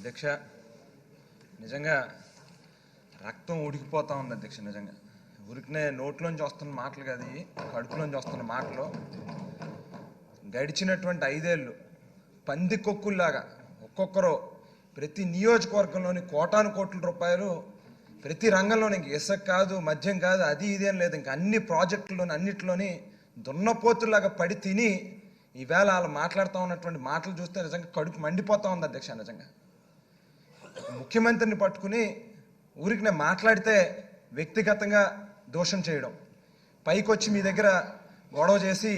అధ్యక్ష నిజంగా రక్తం ఉడికిపోతా ఉంది అధ్యక్ష నిజంగా. ఉరికినే నోట్లోంచి వస్తున్న మాటలు కాదు కడుపులోంచి వస్తున్న మాటలు. గడిచినటువంటి ఐదేళ్ళు పంది కొక్కుల్లాగా ఒక్కొక్కరు ప్రతి నియోజకవర్గంలోని కోటాను కోట్ల రూపాయలు ప్రతి రంగంలోని ఇంక ఇసుక కాదు మద్యం కాదు అది ఇది ఏం లేదు. ఇంకా అన్ని ప్రాజెక్టుల్లోని అన్నిటిలోని దున్నపోతుల్లాగా పడి తిని ఈవేళ వాళ్ళు మాట్లాడుతూ ఉన్నటువంటి మాటలు చూస్తే నిజంగా కడుపు మండిపోతూ ఉంది అధ్యక్ష నిజంగా. ముఖ్యమంత్రిని పట్టుకుని ఊరికి నేను మాట్లాడితే వ్యక్తిగతంగా దోషం చేయడం. పైకొచ్చి మీ దగ్గర గొడవ చేసి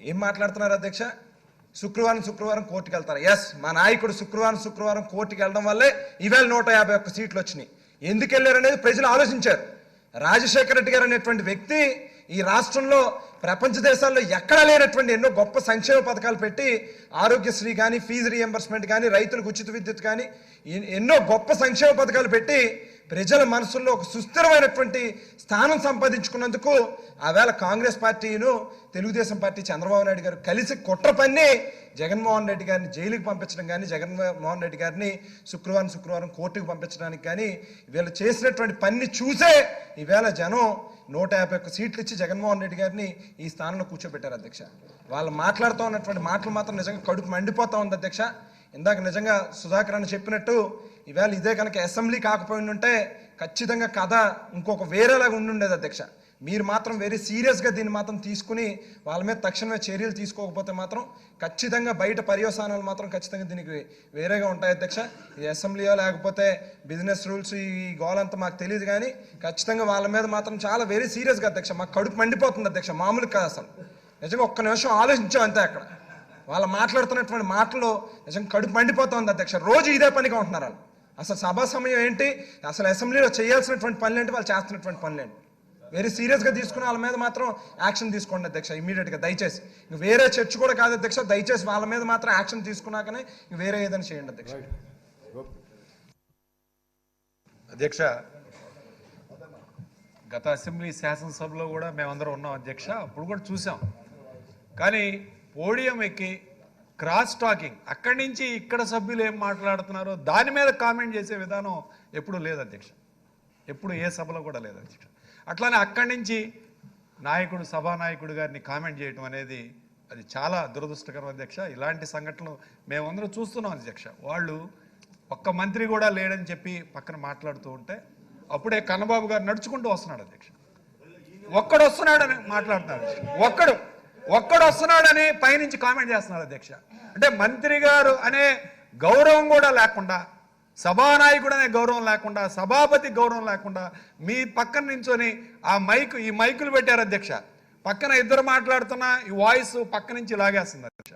ఏం మాట్లాడుతున్నారు అధ్యక్ష? శుక్రవారం శుక్రవారం కోర్టుకు వెళ్తారు? ఎస్ మా నాయకుడు శుక్రవారం శుక్రవారం కోర్టుకు వెళ్ళడం వల్లే ఈవేళ నూట యాభై ఒక్క సీట్లు వచ్చినాయి. ఎందుకు వెళ్ళారు అనేది ప్రజలు ఆలోచించారు. రాజశేఖర రెడ్డి గారు అనేటువంటి వ్యక్తి ఈ రాష్ట్రంలో ప్రపంచ దేశాల్లో ఎక్కడా లేనటువంటి ఎన్నో గొప్ప సంక్షేమ పథకాలు పెట్టి ఆరోగ్యశ్రీ కానీ ఫీజు రియంబర్స్మెంట్ కానీ రైతులకు ఉచిత విద్యుత్ కానీ ఎన్నో గొప్ప సంక్షేమ పథకాలు పెట్టి ప్రజల మనసుల్లో ఒక సుస్థిరమైనటువంటి స్థానం సంపాదించుకున్నందుకు ఆవేళ కాంగ్రెస్ పార్టీను తెలుగుదేశం పార్టీ చంద్రబాబు నాయుడు గారు కలిసి కుట్ర పన్ని జగన్మోహన్ రెడ్డి గారిని జైలుకి పంపించడం కానీ జగన్మోహన్ రెడ్డి గారిని శుక్రవారం శుక్రవారం కోర్టుకు పంపించడానికి కానీ వీళ్ళు చేసినటువంటి పని చూసే ఈవేళ జనం నూట యాభై ఒక్క సీట్లు ఇచ్చి జగన్మోహన్ రెడ్డి గారిని ఈ స్థానంలో కూర్చోబెట్టారు అధ్యక్ష. వాళ్ళు మాట్లాడుతూ ఉన్నటువంటి మాటలు మాత్రం నిజంగా కడుపు మండిపోతా ఉంది అధ్యక్ష. ఇందాక నిజంగా సుధాకర్ అని చెప్పినట్టు ఈవేళ ఇదే కనుక అసెంబ్లీ కాకపోయి ఉంటే ఖచ్చితంగా కథ ఇంకొక వేరేలాగా ఉండుండేది అధ్యక్ష. మీరు మాత్రం వెరీ సీరియస్గా దీన్ని మాత్రం తీసుకుని వాళ్ళ మీద తక్షణమే చర్యలు తీసుకోకపోతే మాత్రం ఖచ్చితంగా బయట పర్యవసానాలు మాత్రం ఖచ్చితంగా దీనికి వేరేగా ఉంటాయి అధ్యక్ష. ఈ అసెంబ్లీయో లేకపోతే బిజినెస్ రూల్స్ ఈ గోలంతా మాకు తెలియదు కానీ ఖచ్చితంగా వాళ్ళ మీద మాత్రం చాలా వెరీ సీరియస్గా అధ్యక్ష మాకు కడుపు మండిపోతుంది అధ్యక్ష మామూలు కాదు అసలు. నిజంగా ఒక్క నిమిషం ఆలోచించాం అంతే అక్కడ. వాళ్ళు మాట్లాడుతున్నటువంటి మాటలు నిజంగా కడుపు మండిపోతుంది అధ్యక్ష. రోజు ఇదే పనిగా ఉంటున్నారు వాళ్ళు. అసలు సభా సమయం ఏంటి? అసలు అసెంబ్లీలో చేయాల్సినటువంటి పనులు ఏంటి? వాళ్ళు చేస్తున్నటువంటి పనులు ఏంటి? వెరీ సీరియస్గా తీసుకుని వాళ్ళ మీద మాత్రం యాక్షన్ తీసుకోండి అధ్యక్ష ఇమీడియట్గా దయచేసి. ఇంక వేరే చర్చ్ కూడా కాదు అధ్యక్ష దయచేసి వాళ్ళ మీద మాత్రం యాక్షన్ తీసుకున్నాకనే ఇంక వేరే ఏదైనా చేయండి అధ్యక్ష. అధ్యక్ష గత అసెంబ్లీ శాసనసభలో కూడా మేమందరం ఉన్నాం అధ్యక్ష అప్పుడు కూడా చూసాం. కానీ పోడియం ఎక్కి క్రాస్ టాకింగ్. అక్కడి నుంచి ఇక్కడ సభ్యులు ఏం మాట్లాడుతున్నారో దాని మీద కామెంట్ చేసే విధానం ఎప్పుడు లేదు అధ్యక్ష. ఎప్పుడు ఏ సభలో కూడా లేదు అధ్యక్ష. అట్లానే అక్కడి నుంచి నాయకుడు సభానాయకుడు గారిని కామెంట్ చేయటం అనేది అది చాలా దురదృష్టకరం అధ్యక్ష. ఇలాంటి సంఘటనలు మేమందరం చూస్తున్నాం అధ్యక్ష. వాళ్ళు ఒక్క మంత్రి కూడా లేడని చెప్పి పక్కన మాట్లాడుతూ ఉంటే అప్పుడే కన్నబాబు గారు నడుచుకుంటూ వస్తున్నాడు అధ్యక్ష. ఒక్కడు వస్తున్నాడని మాట్లాడుతున్నాడు ఒక్కడు. ఒక్కడు వస్తున్నాడని పైనుంచి కామెంట్ చేస్తున్నారు అధ్యక్ష. అంటే మంత్రి గారు అనే గౌరవం కూడా లేకుండా సభానాయకుడు అనే గౌరవం లేకుండా సభాపతి గౌరవం లేకుండా మీ పక్కన నించొని ఆ మైక్ ఈ మైకులు పెట్టారు అధ్యక్ష. పక్కన ఇద్దరు మాట్లాడుతున్నా ఈ వాయిస్ పక్క నుంచి లాగేస్తుంది అధ్యక్ష.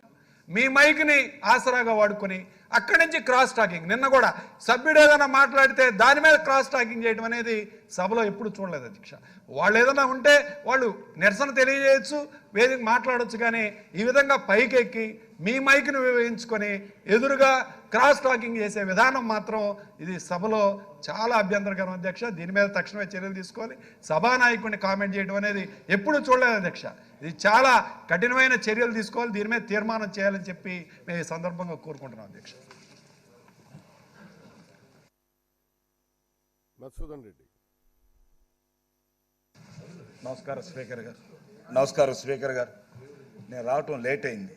మీ మైక్ని ఆసరాగా వాడుకొని అక్కడి నుంచి క్రాస్ టాకింగ్ నిన్న కూడా సభ్యుడు ఏదైనా మాట్లాడితే దాని మీద క్రాస్ టాకింగ్ చేయడం అనేది సభలో ఎప్పుడు చూడలేదు అధ్యక్ష. వాళ్ళు ఏదైనా ఉంటే వాళ్ళు నిరసన తెలియజేయచ్చు వేదిక మాట్లాడొచ్చు కానీ ఈ విధంగా పైకెక్కి మీ మైక్ను వేయించుకొని ఎదురుగా క్రాస్ టాకింగ్ చేసే విధానం మాత్రం ఇది సభలో చాలా అభ్యంతరకరం అధ్యక్ష. దీని మీద తక్షణమే చర్యలు తీసుకోవాలి. సభానాయకుడిని కామెంట్ చేయడం అనేది ఎప్పుడు చూడలేదు అధ్యక్ష. ఇది చాలా కఠినమైన చర్యలు తీసుకోవాలి. దీని మీద తీర్మానం చేయాలని చెప్పి మేము ఈ సందర్భంగా కోరుకుంటున్నాం అధ్యక్ష. మధుసూదన్ రెడ్డి. నమస్కారం స్పీకర్ గారు. నమస్కారం స్పీకర్ గారు. నేను రావటం లేట్ అయింది.